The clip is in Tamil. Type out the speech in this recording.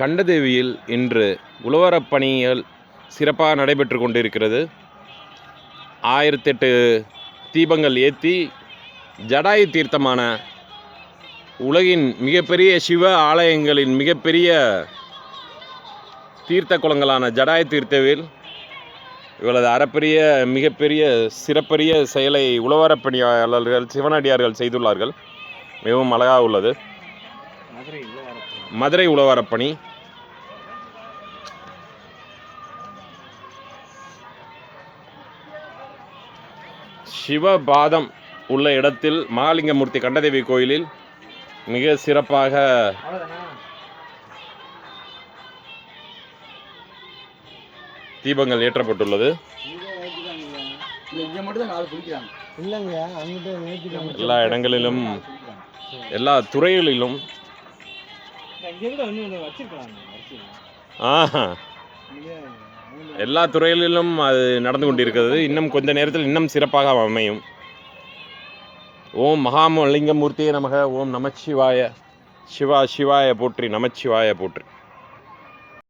கண்டதேவியில் இன்று உழவரப் பணிகள் சிறப்பாக நடைபெற்று கொண்டிருக்கிறது. ஆயிரத்தெட்டு தீபங்கள் ஏற்றி ஜடாயு தீர்த்தமான உலகின் மிகப்பெரிய சிவ ஆலயங்களின் மிகப்பெரிய தீர்த்த குளங்களான ஜடாயு தீர்த்தவில் இவளது அறப்பெரிய மிகப்பெரிய சிறப்பரிய செயலை உழவரப் பணியாளர்கள் சிவனடியார்கள் செய்துள்ளார்கள். மிகவும் அழகாக உள்ளது. மதுரை உழவாரப்பணி சிவபாதம் உள்ள இடத்தில் மகாலிங்கமூர்த்தி கண்டதேவி கோயிலில் மிக சிறப்பாக தீபங்கள் ஏற்றப்பட்டுள்ளது. எல்லா இடங்களிலும் எல்லா துறைகளிலும். ஆஹா. எல்லா துறைகளிலும் அது நடந்து கொண்டிருக்கிறது. இன்னும் கொஞ்ச நேரத்தில் இன்னும் சிறப்பாக அமையும். ஓம் மகாமலிங்கமூர்த்தியே நமக. ஓம் நமச்சிவாய. சிவா சிவாய போற்றி நமச்சிவாய போற்றி.